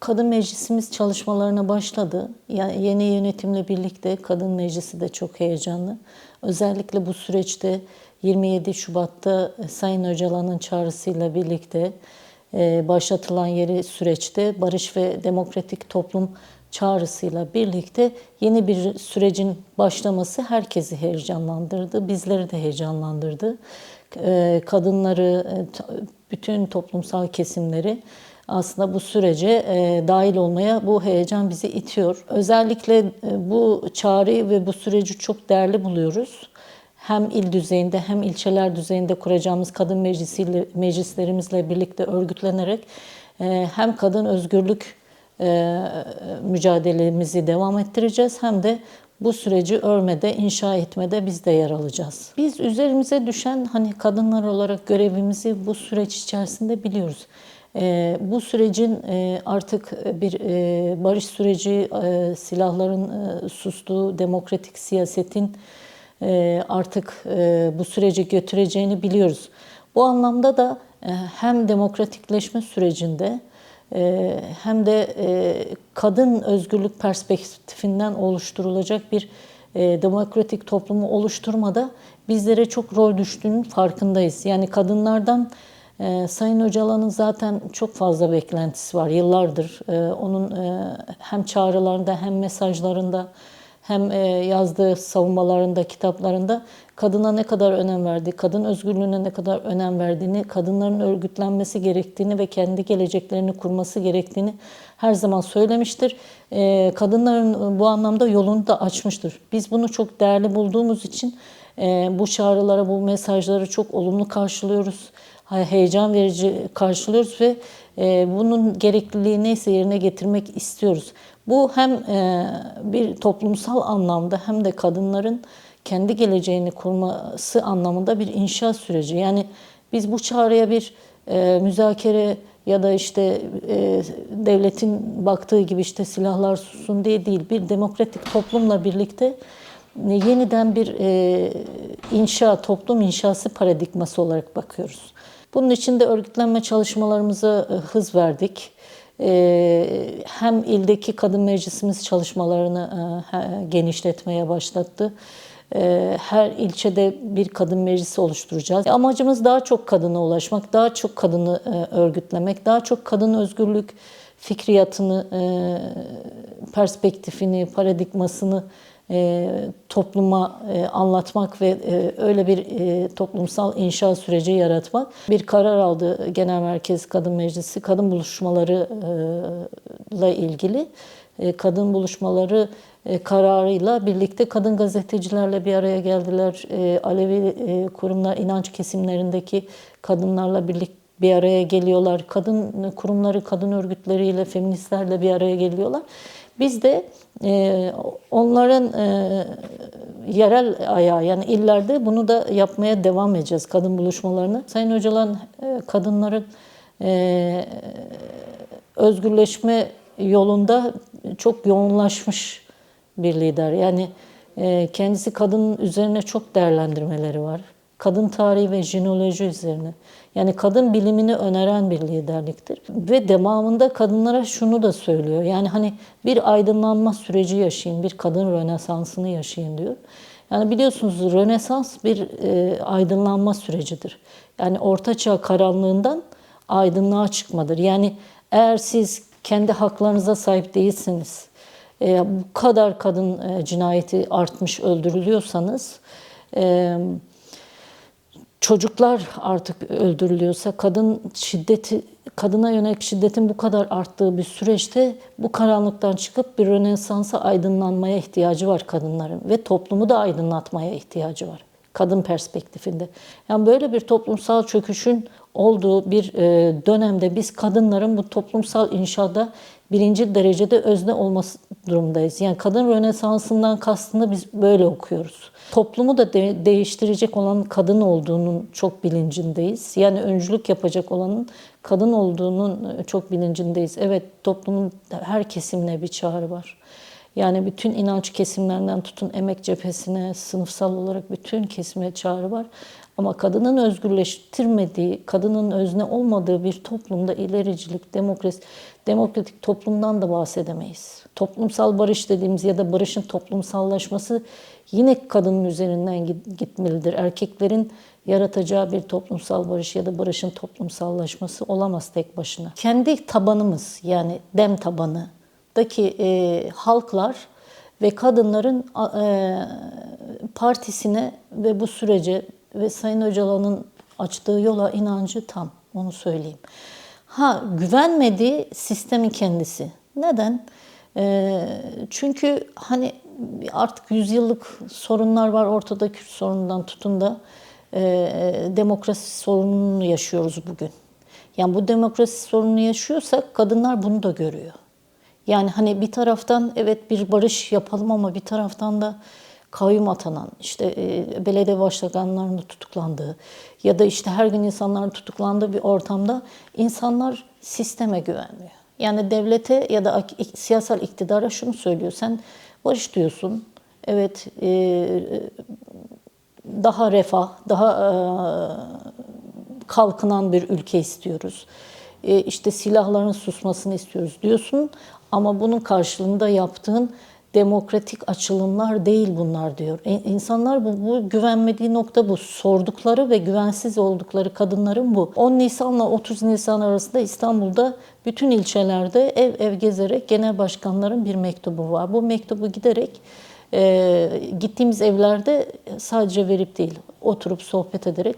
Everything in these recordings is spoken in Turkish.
Kadın meclisimiz çalışmalarına başladı. Yani yeni yönetimle birlikte kadın meclisi de çok heyecanlı. Özellikle bu süreçte 27 Şubat'ta Sayın Öcalan'ın çağrısıyla birlikte e, başlatılan yeri süreçte barış ve demokratik toplum çağrısıyla birlikte yeni bir sürecin başlaması herkesi heyecanlandırdı. Bizleri de heyecanlandırdı. E, Kadınları, e, bütün toplumsal kesimleri aslında bu sürece e, dahil olmaya bu heyecan bizi itiyor. Özellikle e, bu çağrıyı ve bu süreci çok değerli buluyoruz. Hem il düzeyinde hem ilçeler düzeyinde kuracağımız kadın meclisiyle, meclislerimizle birlikte örgütlenerek e, hem kadın özgürlük e, mücadelemizi devam ettireceğiz hem de bu süreci örmede, inşa etmede biz de yer alacağız. Biz üzerimize düşen hani kadınlar olarak görevimizi bu süreç içerisinde biliyoruz. Ee, bu sürecin e, artık bir e, barış süreci, e, silahların e, sustuğu, demokratik siyasetin e, artık e, bu süreci götüreceğini biliyoruz. Bu anlamda da e, hem demokratikleşme sürecinde e, hem de e, kadın özgürlük perspektifinden oluşturulacak bir e, demokratik toplumu oluşturmada bizlere çok rol düştüğünün farkındayız. Yani kadınlardan e, Sayın Öcalan'ın zaten çok fazla beklentisi var yıllardır. E, onun e, hem çağrılarında hem mesajlarında hem e, yazdığı savunmalarında, kitaplarında kadına ne kadar önem verdiği, kadın özgürlüğüne ne kadar önem verdiğini, kadınların örgütlenmesi gerektiğini ve kendi geleceklerini kurması gerektiğini her zaman söylemiştir. E, Kadınların bu anlamda yolunu da açmıştır. Biz bunu çok değerli bulduğumuz için e, bu çağrılara, bu mesajları çok olumlu karşılıyoruz. Heyecan verici karşılıyoruz ve e, bunun gerekliliği neyse yerine getirmek istiyoruz. Bu hem e, bir toplumsal anlamda hem de kadınların kendi geleceğini kurması anlamında bir inşa süreci. Yani biz bu çağrıya bir e, müzakere ya da işte devletin baktığı gibi işte silahlar susun diye değil, bir demokratik toplumla birlikte yeniden bir inşa, toplum inşası paradigması olarak bakıyoruz. Bunun için de örgütlenme çalışmalarımıza e, hız verdik. E, hem ildeki kadın meclisimiz çalışmalarını e, genişletmeye başlattı. Her ilçede bir kadın meclisi oluşturacağız. Amacımız daha çok kadına ulaşmak, daha çok kadını örgütlemek, daha çok kadın özgürlük fikriyatını, perspektifini, paradigmasını e, topluma e, anlatmak ve e, öyle bir e, toplumsal inşa süreci yaratmak. Bir karar aldı Genel Merkez Kadın Meclisi kadın buluşmaları e, ilgili. E, kadın buluşmaları e, kararıyla birlikte kadın gazetecilerle bir araya geldiler. E, Alevi e, kurumlar, inanç kesimlerindeki kadınlarla birlikte bir araya geliyorlar. Kadın kurumları, kadın örgütleriyle, feministlerle bir araya geliyorlar. Biz de e, onların e, yerel ayağı yani illerde bunu da yapmaya devam edeceğiz kadın buluşmalarını. Sayın Öcalan e, kadınların e, özgürleşme yolunda çok yoğunlaşmış bir lider. Yani e, kendisi kadın üzerine çok değerlendirmeleri var. Kadın tarihi ve jinoloji üzerine. Yani kadın bilimini öneren bir liderliktir. Ve devamında kadınlara şunu da söylüyor. Yani hani bir aydınlanma süreci yaşayın, bir kadın rönesansını yaşayın diyor. Yani biliyorsunuz Rönesans bir e, aydınlanma sürecidir. Yani ortaçağ karanlığından aydınlığa çıkmadır. Yani eğer siz kendi haklarınıza sahip değilsiniz, e, bu kadar kadın e, cinayeti artmış, öldürülüyorsanız, e, çocuklar artık öldürülüyorsa, kadın şiddeti, kadına yönelik şiddetin bu kadar arttığı bir süreçte bu karanlıktan çıkıp bir rönesansa aydınlanmaya ihtiyacı var kadınların ve toplumu da aydınlatmaya ihtiyacı var kadın perspektifinde. Yani böyle bir toplumsal çöküşün olduğu bir e, dönemde biz kadınların bu toplumsal inşada birinci derecede özne olması durumdayız. Yani kadın rönesansından kastını biz böyle okuyoruz. Toplumu da de- değiştirecek olan kadın olduğunun çok bilincindeyiz. Yani öncülük yapacak olanın kadın olduğunun e, çok bilincindeyiz. Evet toplumun her kesimine bir çağrı var. Yani bütün inanç kesimlerinden tutun emek cephesine, sınıfsal olarak bütün kesime çağrı var. Ama kadının özgürleştirmediği, kadının özne olmadığı bir toplumda ilericilik, demokrasi, demokratik toplumdan da bahsedemeyiz. Toplumsal barış dediğimiz ya da barışın toplumsallaşması yine kadının üzerinden git- gitmelidir. Erkeklerin yaratacağı bir toplumsal barış ya da barışın toplumsallaşması olamaz tek başına. Kendi tabanımız yani dem tabanıdaki e, halklar ve kadınların e, partisine ve bu sürece ve Sayın Öcalan'ın açtığı yola inancı tam. Onu söyleyeyim. Ha güvenmediği sistemin kendisi. Neden? Ee, çünkü hani artık yüzyıllık sorunlar var ortada Kürt sorunundan tutun da e, demokrasi sorununu yaşıyoruz bugün. Yani bu demokrasi sorununu yaşıyorsak kadınlar bunu da görüyor. Yani hani bir taraftan evet bir barış yapalım ama bir taraftan da kayyum atanan, işte e, belediye başkanlarının tutuklandığı ya da işte her gün insanların tutuklandığı bir ortamda insanlar sisteme güvenmiyor. Yani devlete ya da siyasal iktidara şunu söylüyor. Sen barış diyorsun. Evet e, daha refah, daha e, kalkınan bir ülke istiyoruz. E, işte silahların susmasını istiyoruz diyorsun ama bunun karşılığında yaptığın demokratik açılımlar değil bunlar diyor. İnsanlar bu, bu güvenmediği nokta bu. Sordukları ve güvensiz oldukları kadınların bu. 10 Nisan'la 30 Nisan arasında İstanbul'da bütün ilçelerde ev ev gezerek genel başkanların bir mektubu var. Bu mektubu giderek e, gittiğimiz evlerde sadece verip değil, oturup sohbet ederek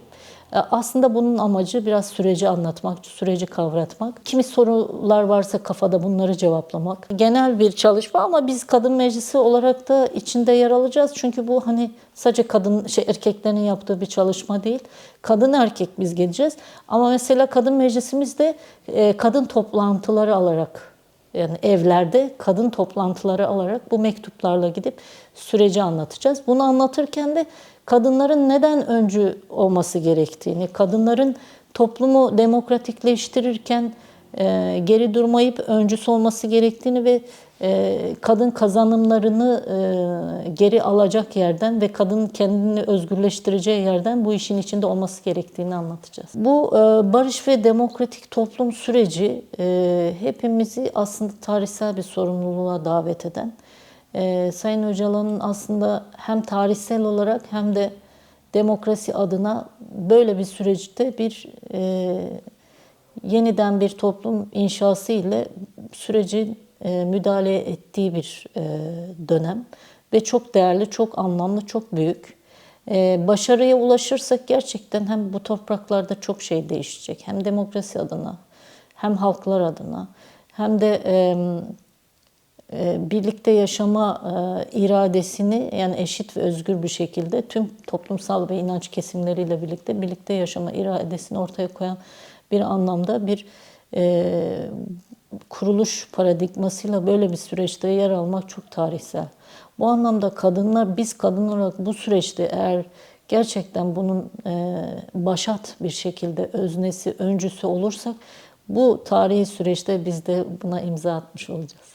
aslında bunun amacı biraz süreci anlatmak, süreci kavratmak. Kimi sorular varsa kafada bunları cevaplamak. Genel bir çalışma ama biz kadın meclisi olarak da içinde yer alacağız. Çünkü bu hani sadece kadın şey erkeklerin yaptığı bir çalışma değil. Kadın erkek biz geleceğiz. Ama mesela kadın meclisimizde e, kadın toplantıları alarak yani evlerde kadın toplantıları alarak bu mektuplarla gidip süreci anlatacağız. Bunu anlatırken de kadınların neden öncü olması gerektiğini, kadınların toplumu demokratikleştirirken e, geri durmayıp öncüsü olması gerektiğini ve e, kadın kazanımlarını e, geri alacak yerden ve kadın kendini özgürleştireceği yerden bu işin içinde olması gerektiğini anlatacağız. Bu e, barış ve demokratik toplum süreci e, hepimizi aslında tarihsel bir sorumluluğa davet eden, e, Sayın Öcalan'ın aslında hem tarihsel olarak hem de demokrasi adına böyle bir süreçte bir e, yeniden bir toplum inşası ile süreci e, müdahale ettiği bir e, dönem ve çok değerli, çok anlamlı, çok büyük. E, başarıya ulaşırsak gerçekten hem bu topraklarda çok şey değişecek. Hem demokrasi adına, hem halklar adına, hem de e, birlikte yaşama e, iradesini yani eşit ve özgür bir şekilde tüm toplumsal ve inanç kesimleriyle birlikte birlikte yaşama iradesini ortaya koyan bir anlamda bir e, kuruluş paradigmasıyla böyle bir süreçte yer almak çok tarihsel. Bu anlamda kadınlar, biz kadın olarak bu süreçte eğer gerçekten bunun e, başat bir şekilde öznesi, öncüsü olursak bu tarihi süreçte biz de buna imza atmış olacağız.